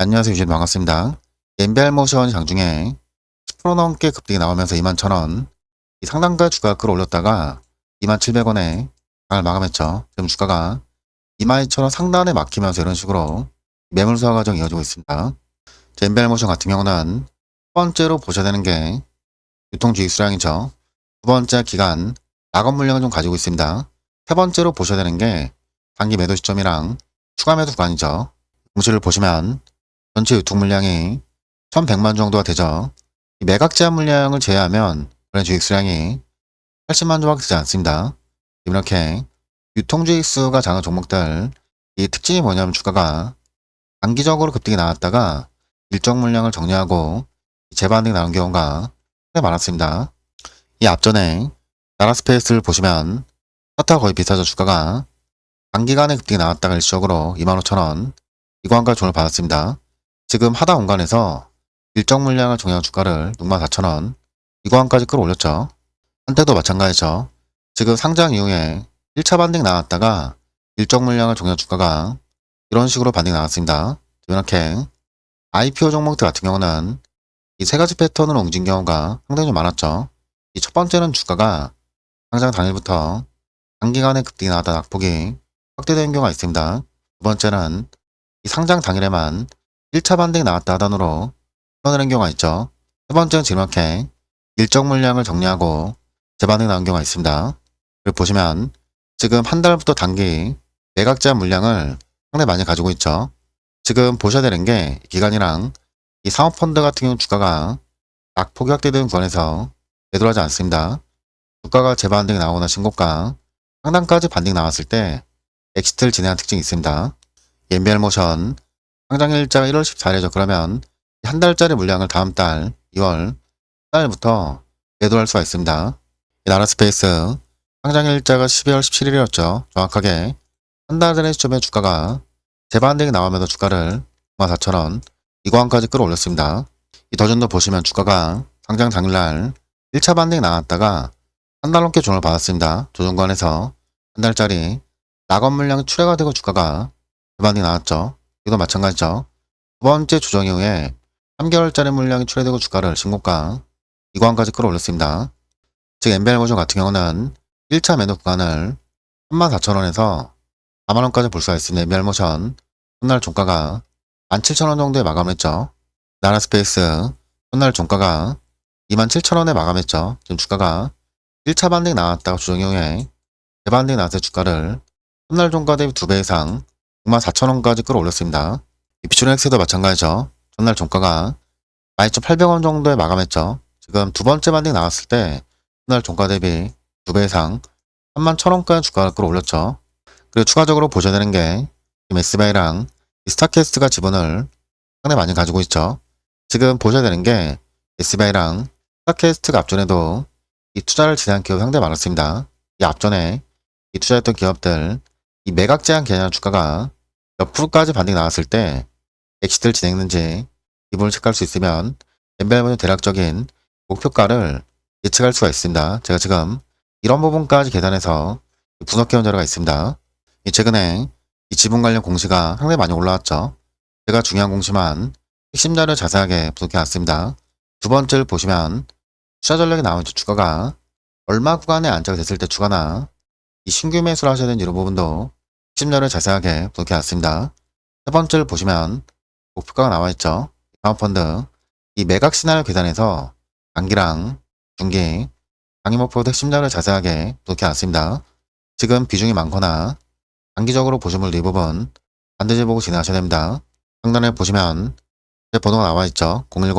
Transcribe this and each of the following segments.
안녕하세요. 유진 반갑습니다. 엔비알 모션 장중에 10% 넘게 급등이 나오면서 21,000원 이 상단가 주가 끌어올렸다가 27,700원에 장을 마감했죠. 지금 주가가 22,000원 상단에 막히면서 이런 식으로 매물수화 과정이 이어지고 있습니다. 엔비알 모션 같은 경우는 첫 번째로 보셔야 되는 게 유통 주익 수량이죠. 두 번째 기간 낙업 물량을 좀 가지고 있습니다. 세 번째로 보셔야 되는 게 단기 매도 시점이랑 추가 매도 구간이죠. 공시를 보시면 전체 유통 물량이 1100만 정도가 되죠. 이 매각 제한 물량을 제외하면 그런 주익 수량이 80만 조각 되지 않습니다. 이렇게 유통 주익 수가 작은 종목들 이 특징이 뭐냐면 주가가 단기적으로 급등이 나왔다가 일정 물량을 정리하고 재반등이 나온 경우가 꽤 많았습니다. 이 앞전에 나라스페이스를 보시면 차트와 거의 비슷하죠. 주가가 단기간에 급등이 나왔다가 일시적으로 25,000원 이관가 존을 받았습니다. 지금 하단 공간에서 일정 물량을 정리한 주가를 64,000원 이관까지 끌어올렸죠. 한때도 마찬가지죠. 지금 상장 이후에 1차 반등 나왔다가 일정 물량을 정리한 주가가 이런 식으로 반등이 나왔습니다. 이렇게 IPO 종목들 같은 경우는 이 세 가지 패턴으로 옮긴 경우가 상당히 좀 많았죠. 이 첫 번째는 주가가 상장 당일부터 단기간에 급등이 나왔다 낙폭이 확대되는 경우가 있습니다. 두 번째는 이 상장 당일에만 1차 반등이 나왔다 하단으로 흘러내는 경우가 있죠. 세 번째는 지금 이렇게 일정 물량을 정리하고 재반등이 나온 경우가 있습니다. 그리고 보시면 지금 한 달부터 단기 매각 제한 물량을 상당히 많이 가지고 있죠. 지금 보셔야 되는 게 기간이랑 이 사모펀드 같은 경우 주가가 낙폭이 확대되는 구간에서 매도를 하지 않습니다. 주가가 재반등이 나오거나 신고가 상단까지 반등 나왔을 때 엑시트를 진행한 특징이 있습니다. 엔비알 모션 상장 일자가 1월 14일이죠. 그러면 한 달짜리 물량을 다음 달 2월 달부터 매도할 수가 있습니다. 나라스페이스 상장 일자가 12월 17일이었죠. 정확하게 한 달 전의 시점에 주가가 재반등이 나오면서 주가를 14,000원 이관까지 끌어올렸습니다. 이 더전도 보시면 주가가 상장 당일날 1차 반등이 나왔다가 한 달 넘게 존을 받았습니다. 조정관에서 한 달짜리 낙업 물량이 출회가 되고 주가가 재반등이 나왔죠. 이도 마찬가지죠. 두 번째 조정 이 후에 3개월짜리 물량이 출회되고 주가를 신고가 이관까지 끌어올렸습니다. 즉 모션 같은 경우는 1차 매도 구간을 34,000원에서 4만원까지 볼 수가 있습니다. MBR 모션 첫날 종가가 17,000원 정도에 마감했죠. 나라스페이스 첫날 종가가 27,000원에 마감했죠. 지금 주가가 1차 반등이 나왔다가 조정 이 후에 재반등이 나왔을 주가를 첫날 종가 대비 2배 이상 64,000원까지 끌어올렸습니다. 비추넥스도 마찬가지죠. 전날 종가가 12,800원 정도에 마감했죠. 지금 두 번째 반등이 나왔을 때 전날 종가 대비 2배 이상 31,000원까지 주가를 끌어올렸죠. 그리고 추가적으로 보셔야 되는 게 SBI랑 스타캐스트가 지분을 상당히 많이 가지고 있죠. 지금 보셔야 되는 게 SBI랑 스타캐스트가 앞전에도 이 투자를 진행한 기업이 상당히 많았습니다. 이 앞전에 이 투자했던 기업들 이 매각 제한 개념 주가가 몇 프로까지 반등이 나왔을 때 엑시트를 진행했는지 기분을 체크할 수 있으면 엠벨먼의 대략적인 목표가를 예측할 수가 있습니다. 제가 지금 이런 부분까지 계산해서 분석해온 자료가 있습니다. 이 최근에 이 지분 관련 공시가 상당히 많이 올라왔죠. 제가 중요한 공시만 핵심 자료 자세하게 분석해왔습니다. 두 번째를 보시면 투자 전략에 나온 주가가 얼마 구간에 안착이 됐을 때 주가나 이 신규 매수를 하셔야 되는 이런 부분도 핵 심 자료를 자세하게 분석해왔습니다. 세 번째를 보시면 목표가가 나와있죠. 사모펀드 이 매각 시나리오 계산에서 단기랑 중기 장기 목표 핵심 자료를 자세하게 분석해왔습니다. 지금 비중이 많거나 단기적으로 보시면 이 부분 반드시 보고 진행하셔야 됩니다. 상단에 보시면 제 번호가 나와있죠. 010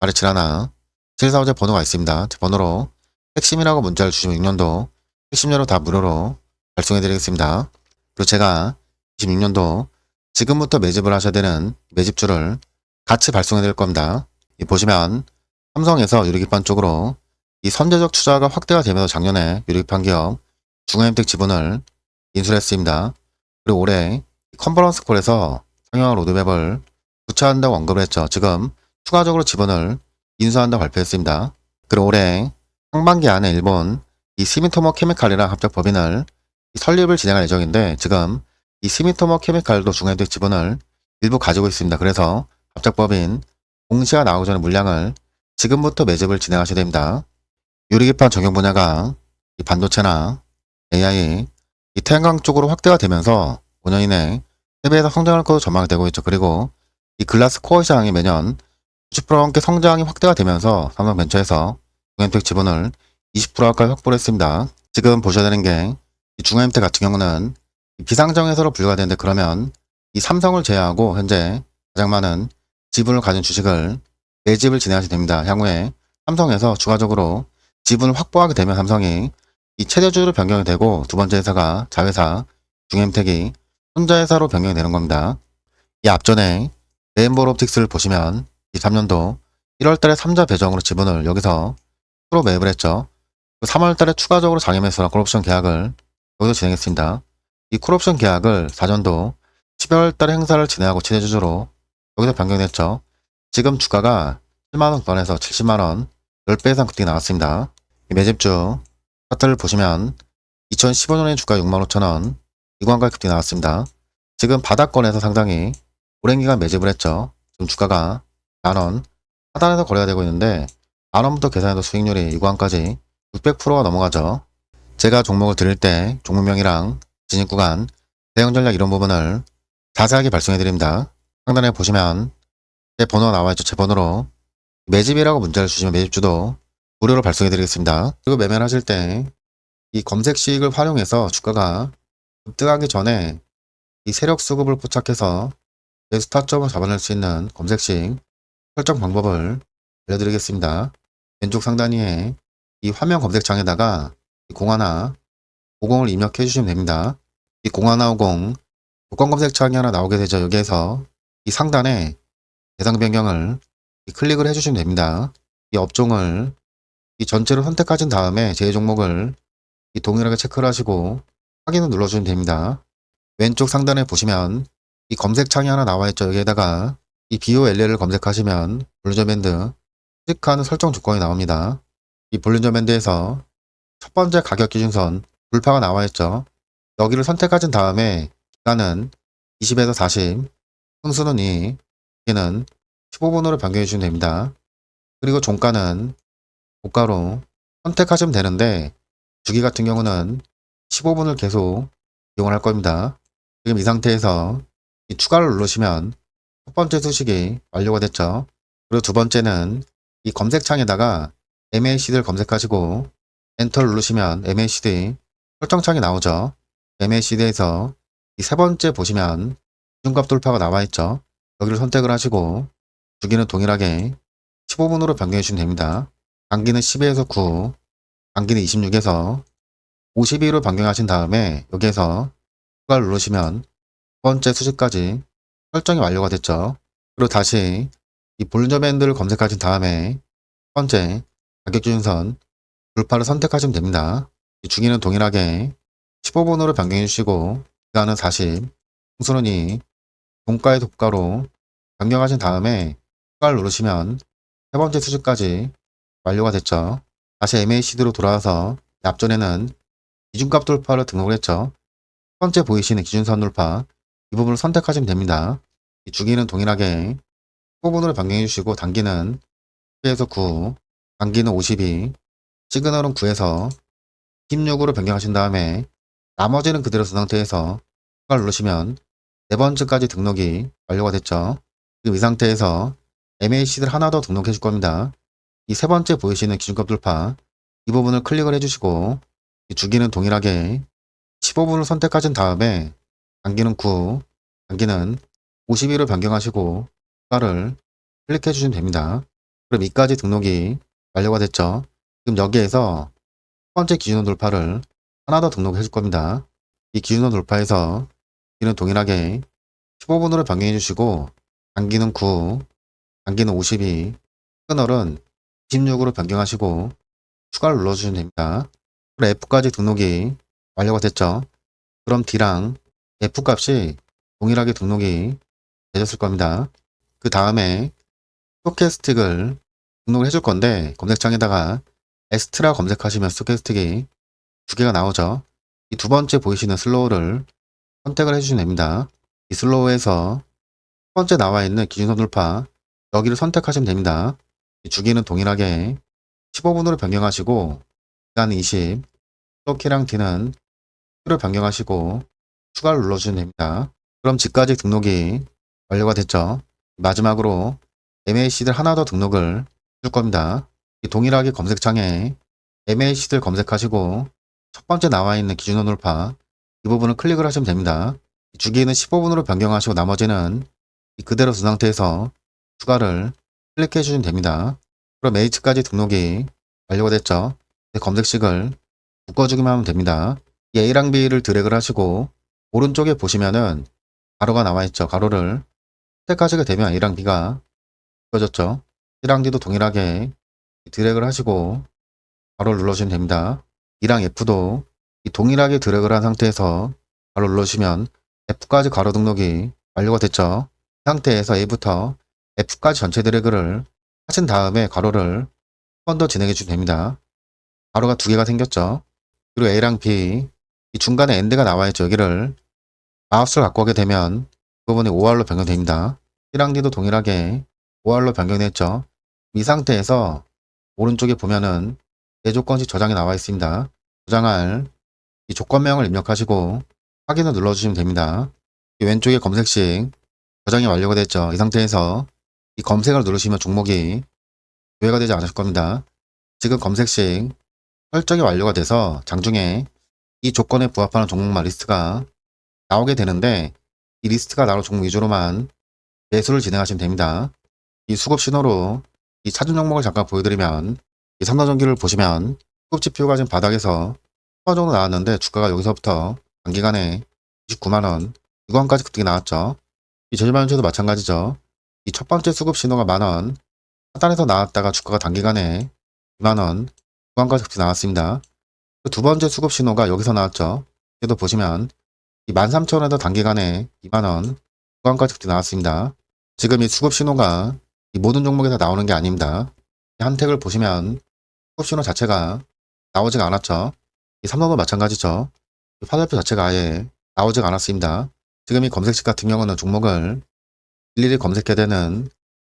871 745제 번호가 있습니다. 제 번호로 핵심이라고 문자를 주시면 6년도 핵심료로 다 무료로 발송해 드리겠습니다. 그리고 제가 26년도 지금부터 매집을 하셔야 되는 매집주를 같이 발송해 드릴 겁니다. 이 보시면 삼성에서 유리기판 쪽으로 이 선제적 투자가 확대가 되면서 작년에 유리기판 기업 중화임택 지분을 인수했습니다. 그리고 올해 컨퍼런스 콜에서 상용화 로드맵을 구차한다고 언급을 했죠. 지금 추가적으로 지분을 인수한다고 발표했습니다. 그리고 올해 상반기 안에 일본 이 시미토모 케미칼이랑 합작 법인을 이 설립을 진행할 예정인데 지금 이 시미토모 케미칼도 중화임택 지분을 일부 가지고 있습니다. 그래서 합작법인 공시가 나오기 전에 물량을 지금부터 매집을 진행하셔야 됩니다. 유리기판 적용 분야가 이 반도체나 AI, 이 태양광 쪽으로 확대가 되면서 5년 이내 3배에서 성장할 것으로 전망이 되고 있죠. 그리고 이 글라스 코어 시장이 매년 90% 넘게 성장이 확대가 되면서 삼성벤처에서 중엠텍 지분을 20% 가까이 확보를 했습니다. 지금 보셔야 되는 게 이 중엠텍 같은 경우는 이 비상정에서로 분류가 되는데 그러면 이 삼성을 제외하고 현재 가장 많은 지분을 가진 주식을 매집을 진행하시게 됩니다. 향후에 삼성에서 추가적으로 지분을 확보하게 되면 삼성이 이 최대주로 변경이 되고 두 번째 회사가 자회사 중엠텍이 혼자회사로 변경이 되는 겁니다. 이 앞전에 레인보우 옵틱스를 보시면 23년도 1월달에 3자 배정으로 지분을 여기서 프로 매입을 했죠. 3월달에 추가적으로 장애 매수나 콜옵션 계약을 여기서 진행했습니다. 이 콜옵션 계약을 4년도 12월달에 행사를 진행하고 최대주주로 여기서 변경됐죠. 지금 주가가 7만원 권에서 70만원 10배 이상 급등이 나왔습니다. 이 매집주 차트를 보시면 2015년에 주가 6만 5천원 이관가에 급등이 나왔습니다. 지금 바닥권에서 상당히 오랜 기간 매집을 했죠. 지금 주가가 만원 하단에서 거래가 되고 있는데 만원부터 계산해도 수익률이 이관까지 600%가 넘어가죠. 제가 종목을 드릴 때 종목명이랑 진입 구간, 대응 전략 이런 부분을 자세하게 발송해 드립니다. 상단에 보시면 제 번호 나와 있죠. 제 번호로 매집이라고 문자를 주시면 매집주도 무료로 발송해 드리겠습니다. 그리고 매매를 하실 때 이 검색식을 활용해서 주가가 급등하기 전에 이 세력 수급을 포착해서 내 스타점을 잡아낼 수 있는 검색식 설정 방법을 알려드리겠습니다. 왼쪽 상단 위에 이 화면 검색창에다가 이 01, 50을 입력해 주시면 됩니다. 이0150 조건 검색 창이 하나 나오게 되죠. 여기에서 이 상단에 대상 변경을 이 클릭을 해 주시면 됩니다. 이 업종을 이 전체를 선택하신 다음에 제 종목을 이 동일하게 체크를 하시고 확인을 눌러주시면 됩니다. 왼쪽 상단에 보시면 이 검색창이 하나 나와 있죠. 여기에다가 이 BOLL을 검색하시면 볼리저밴드 수직하는 설정 조건이 나옵니다. 이 볼리저밴드에서 첫 번째 가격 기준선 불파가 나와 있죠. 여기를 선택하신 다음에 기간은 20에서 40, 흥수는 2, 기는 15분으로 변경해 주시면 됩니다. 그리고 종가는 고가로 선택하시면 되는데 주기 같은 경우는 15분을 계속 이용을 할 겁니다. 지금 이 상태에서 이 추가를 누르시면 첫 번째 수식이 완료가 됐죠. 그리고 두 번째는 이 검색창에다가 MACD를 검색하시고 엔터를 누르시면 MACD 설정창이 나오죠. MACD에서 이 세 번째 보시면 기준값 돌파가 나와 있죠. 여기를 선택을 하시고 주기는 동일하게 15분으로 변경해 주시면 됩니다. 단기는 12에서 9, 단기는 26에서 52로 변경하신 다음에 여기에서 추가를 누르시면 첫 번째 수식까지 설정이 완료가 됐죠. 그리고 다시 이 볼륨 밴드를 검색하신 다음에 첫 번째 가격 기준선 불파를 선택하시면 됩니다. 이 주기는 동일하게 15분으로 변경해 주시고 기간은 40, 홍수는 2, 종가의 독가로 변경하신 다음에 추가를 누르시면 세 번째 수준까지 완료가 됐죠. 다시 MACD로 돌아와서 앞전에는 기준값 돌파를 등록을 했죠. 첫 번째 보이시는 기준선 돌파 이 부분을 선택하시면 됩니다. 이 주기는 동일하게 15분으로 변경해 주시고 단기는 10에서 9, 단기는 52, 시그널은 9에서 16으로 변경하신 다음에 나머지는 그대로 쓴 상태에서 추가를 누르시면 네 번째까지 등록이 완료가 됐죠. 지금 이 상태에서 MAC를 하나 더 등록해 줄 겁니다. 이 세 번째 보이시는 기준값 돌파 이 부분을 클릭을 해주시고 이 주기는 동일하게 15분을 선택하신 다음에 단기는 9, 단기는 52로 변경하시고 추가를 클릭해 주시면 됩니다. 그럼 이까지 등록이 완료가 됐죠. 지금 여기에서 첫 번째 기준원 돌파를 하나 더 등록해 줄 겁니다. 이 기준원 돌파에서 기는 동일하게 15분으로 변경해 주시고 단기는 9, 단기는 52, 시그널은 26으로 변경하시고 추가를 눌러주시면 됩니다. 그럼 F까지 등록이 완료가 됐죠. 그럼 D랑 F 값이 동일하게 등록이 되셨을 겁니다. 그 다음에 스토캐스틱을 등록을 해줄 건데 검색창에다가 에스트라 검색하시면 스토캐스틱이 두 개가 나오죠. 이 두 번째 보이시는 슬로우를 선택을 해주시면 됩니다. 이 슬로우에서 첫 번째 나와 있는 기준선 돌파 여기를 선택하시면 됩니다. 이 주기는 동일하게 15분으로 변경하시고 시간 20, 또키랑 T는 Q를 변경하시고 추가를 눌러주시면 됩니다. 그럼 지금까지 등록이 완료가 됐죠. 마지막으로 MAC들 하나 더 등록을 줄 겁니다. 이 동일하게 검색창에 MAC들 검색하시고 첫 번째 나와 있는 기준선 돌파 이 부분을 클릭을 하시면 됩니다. 주기는 15분으로 변경하시고 나머지는 이 그대로 둔 상태에서 추가를 클릭해 주시면 됩니다. 그럼 H까지 등록이 완료가 됐죠. 이제 검색식을 묶어주기만 하면 됩니다. 이 A랑 B를 드래그를 하시고 오른쪽에 보시면은 가로가 나와 있죠. 가로를 선택하시게 되면 A랑 B가 묶어졌죠. C랑 D도 동일하게 드래그를 하시고 가로를 눌러주시면 됩니다. E랑 F도 이 동일하게 드래그를 한 상태에서 가로 눌러주시면 F까지 가로 등록이 완료가 됐죠. 이 상태에서 A부터 F까지 전체 드래그를 하신 다음에 가로를 한 번 더 진행해 주시면 됩니다. 가로가 두 개가 생겼죠. 그리고 A랑 B 이 중간에 엔드가 나와 있죠. 여기를 마우스를 갖고 오게 되면 그 부분이 5R로 변경됩니다. C랑 D도 동일하게 5R로 변경됐죠. 이 상태에서 오른쪽에 보면은 네 조건씩 저장이 나와 있습니다. 저장할 이 조건명을 입력하시고 확인을 눌러주시면 됩니다. 이 왼쪽에 검색식 저장이 완료가 됐죠. 이 상태에서 이 검색을 누르시면 종목이 조회가 되지 않으실 겁니다. 지금 검색식 설정이 완료가 돼서 장중에 이 조건에 부합하는 종목만 리스트가 나오게 되는데 이 리스트가 나올 종목 위주로만 매수를 진행하시면 됩니다. 이 수급 신호로 이 찾은 종목을 잠깐 보여드리면 이 삼성전기를 보시면 수급 지표가 지금 바닥에서 10원 정도 나왔는데 주가가 여기서부터 단기간에 29만원, 6원까지 급등이 나왔죠. 이 제주반도체도 마찬가지죠. 이 첫 번째 수급 신호가 만원, 하단에서 나왔다가 주가가 단기간에 2만원, 6원까지 급등이 나왔습니다. 그두 번째 수급 신호가 여기서 나왔죠. 얘도 보시면 이 13,000원에서 단기간에 2만원, 6원까지 급등이 나왔습니다. 지금 이 수급 신호가 이 모든 종목에서 나오는 게 아닙니다. 이 한택을 보시면 신호 자체가 나오지가 않았죠. 이 삼성도 마찬가지죠. 이 화살표 자체가 아예 나오지가 않았습니다. 지금 이 검색식 같은 경우는 종목을 일일이 검색해야 되는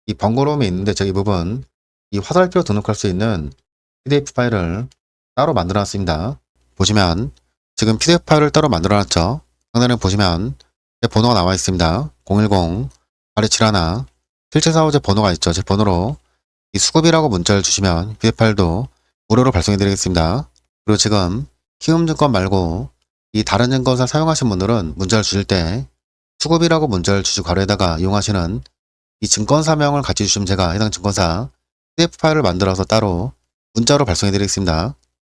이 번거로움이 있는데 저기 부분 이 화살표 등록할 수 있는 PDF 파일을 따로 만들어 놨습니다. 보시면 지금 PDF 파일을 따로 만들어 놨죠. 상단에 보시면 제 번호가 나와 있습니다. 010-8271 실제 사호제 번호가 있죠. 제 번호로 이 수급이라고 문자를 주시면 파일도 무료로 발송해 드리겠습니다. 그리고 지금 키움증권 말고 이 다른 증권사 사용하신 분들은 문자를 주실 때 수급이라고 문자를 주시고 가로에다가 이용하시는 이 증권사명을 같이 주시면 제가 해당 증권사 PDF 파일을 만들어서 따로 문자로 발송해 드리겠습니다.